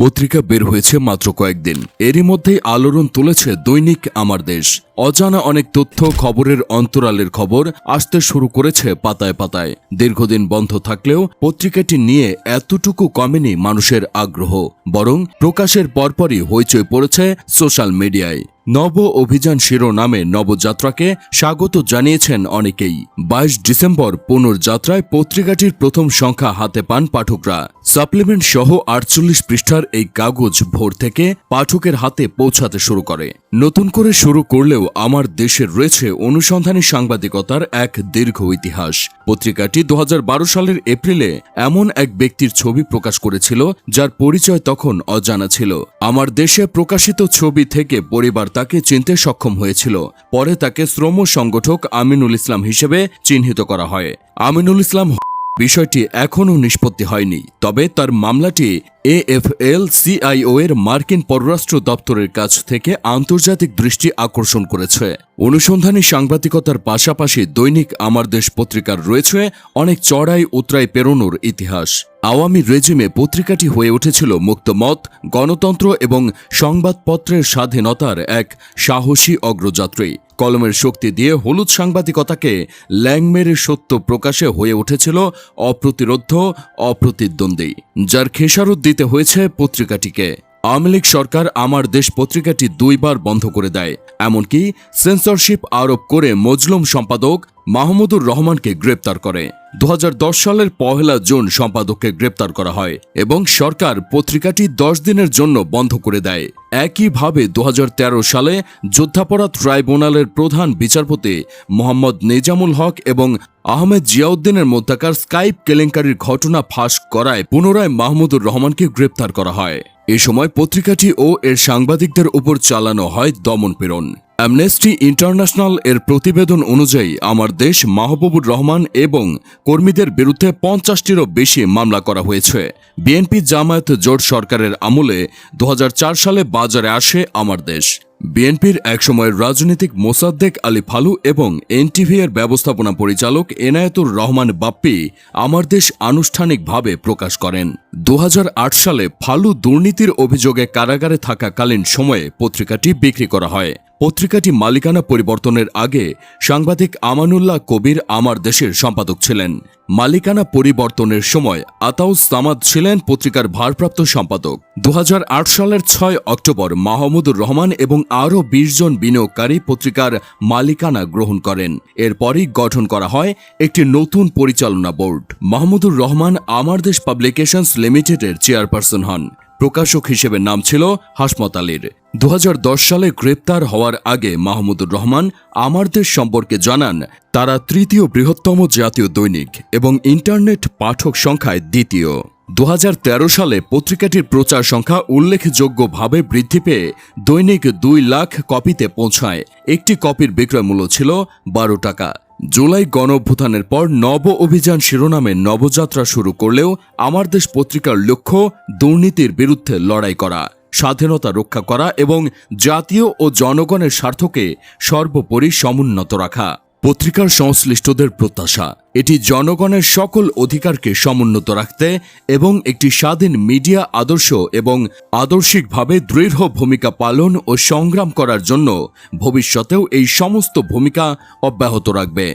পত্রিকা বের হয়েছে মাত্র কয়েকদিন। এরই মধ্যেই আলোড়ন তুলেছে দৈনিক আমার দেশ। অজানা অনেক তথ্য, খবরের অন্তরালের খবর আসতে শুরু করেছে পাতায় পাতায়। দীর্ঘদিন বন্ধ থাকলেও পত্রিকাটি নিয়ে এতটুকু কমেনি মানুষের আগ্রহ, বরং প্রকাশের পরপরই হইচই পড়েছে সোশ্যাল মিডিয়ায়। নব অভিযান শিরোনামে নবযাত্রাকে স্বাগত জানিয়েছেন অনেকেই। বাইশ ডিসেম্বর পুনর্যাত্রায় পত্রিকাটির প্রথম সংখ্যা হাতে পান পাঠকরা। সাপ্লিমেন্ট সহ আটচল্লিশ পৃষ্ঠার এই কাগজ ভোর থেকে পাঠকের হাতে পৌঁছাতে শুরু করে। নতুন করে শুরু করলেও আমার দেশের রয়েছে অনুসন্ধানী সাংবাদিকতার এক দীর্ঘ ইতিহাস। পত্রিকাটি দু হাজার বারো সালের এপ্রিলে এমন এক ব্যক্তির ছবি প্রকাশ করেছিল, যার পরিচয় তখন অজানা ছিল। আমার দেশে প্রকাশিত ছবি থেকে পরিবার তাকে চিনতে সক্ষম হয়েছিল। পরে তাকে শ্রম সংগঠক আমিনুল ইসলাম হিসেবে চিহ্নিত করা হয়। আমিনুল ইসলাম বিষয়টি এখনও নিষ্পত্তি হয়নি, তবে তার মামলাটি এএফএল সিআইও এর মার্কিন পররাষ্ট্র দপ্তরের কাছ থেকে আন্তর্জাতিক দৃষ্টি আকর্ষণ করেছে। অনুসন্ধানী সাংবাদিকতার পাশাপাশি দৈনিক আমার দেশ পত্রিকার রয়েছে অনেক চড়াই উতরাই পেরোনোর ইতিহাস। আওয়ামী রেজিমে পত্রিকাটি হয়ে উঠেছিল মুক্তমত গণতন্ত্র এবং সংবাদপত্রের স্বাধীনতার এক সাহসী অগ্রযাত্রী। কলমের শক্তি দিয়ে হলুদ সাংবাদিকতাকে ল্যাংমেরে সত্য প্রকাশে হয়ে উঠেছিল অপ্রতিরোধ, অপ্রতিদ্বন্দ্বী, যার খেসারত দিতে হয়েছে পত্রিকাটিকে। আওয়ামী লীগ সরকার আমার দেশ পত্রিকাটি দুইবার বন্ধ করে দেয়, এমনকি সেন্সরশিপ আরোপ করে মজলুম সম্পাদক মাহমুদুর রহমানকে গ্রেপ্তার করে। দু হাজার দশ সালের পহেলা জুন সম্পাদককে গ্রেপ্তার করা হয় এবং সরকার পত্রিকাটি দশ দিনের জন্য বন্ধ করে দেয়। একইভাবে দুহাজার তেরো সালে যুদ্ধাপরাধ ট্রাইব্যুনালের প্রধান বিচারপতি মোহাম্মদ নিজামুল হক এবং আহমেদ জিয়াউদ্দিনের মধ্যকার স্কাইপ কেলেঙ্কারির ঘটনা ফাঁস করায় পুনরায় মাহমুদুর রহমানকে গ্রেপ্তার করা হয়। এ সময় পত্রিকাটি ও এর সাংবাদিকদের উপর চালানো হয় দমনপীড়ন অ্যামনেস্টি ইন্টারন্যাশনাল এর প্রতিবেদন অনুযায়ী, আমার দেশ মাহবুবুর রহমান এবং কর্মীদের বিরুদ্ধে পঞ্চাশটিরও বেশি মামলা করা হয়েছে। বিএনপি জামায়াত জোট সরকারের আমলে দু হাজার চার সালে বাজারে আসে আমার দেশ। বিএনপির একসময়ের রাজনৈতিক মোসাদ্দেক আলী ফালু এবং এনটিভি এর ব্যবস্থাপনা পরিচালক এনায়েতুর রহমান বাপ্পি আমার দেশ আনুষ্ঠানিকভাবে প্রকাশ করেন। দু হাজার আট সালে ফালু দুর্নীতির অভিযোগে কারাগারে থাকাকালীন সময়ে পত্রিকাটি বিক্রি করা হয়। পত্রিকাটি মালিকানা পরিবর্তনের আগে সাংবাদিক আমানুল্লাহ কবির আমার দেশের সম্পাদক ছিলেন। মালিকানা পরিবর্তনের সময় আতাউস সামাদ ছিলেন পত্রিকার ভারপ্রাপ্ত সম্পাদক। দু হাজার আট সালের ছয় অক্টোবর মাহমুদুর রহমান এবং আরও বিশ জন বিনিয়োগকারী পত্রিকার মালিকানা গ্রহণ করেন। এরপরই গঠন করা হয় একটি নতুন পরিচালনা বোর্ড। মাহমুদুর রহমান আমার দেশ পাবলিকেশনস লিমিটেডের চেয়ারপারসন হন। প্রকাশক হিসেবে নাম ছিল হাসমত আলীর। দু সালে গ্রেপ্তার হওয়ার আগে মাহমুদুর রহমান আমার দেশ সম্পর্কে জানান, তারা তৃতীয় বৃহত্তম জাতীয় দৈনিক এবং ইন্টারনেট পাঠক সংখ্যায় দ্বিতীয়। দু হাজার তেরো সালে পত্রিকাটির প্রচার সংখ্যা উল্লেখযোগ্যভাবে বৃদ্ধি পেয়ে দৈনিক দুই লাখ কপিতে পৌঁছায়। একটি কপির বিক্রয় মূল্য ছিল বারো টাকা। জুলাই গণঅভ্যুত্থানের পর নব অভিযান শিরোনামে নবযাত্রা শুরু করলেও আমার দেশ পত্রিকার লক্ষ্য দুর্নীতির বিরুদ্ধে লড়াই করা, স্বাধীনতা রক্ষা করা এবং জাতীয় ও জনগণের স্বার্থকে সর্বোপরি সমুন্নত রাখা। পত্রিকার সংশ্লিষ্টদের প্রত্যাশা, এটি জনগণের সকল অধিকারকে সমুন্নত রাখতে এবং একটি স্বাধীন মিডিয়া আদর্শ এবং আদর্শিকভাবে দৃঢ় ভূমিকা পালন ও সংগ্রাম করার জন্য ভবিষ্যতেও এই সমস্ত ভূমিকা অব্যাহত রাখবে।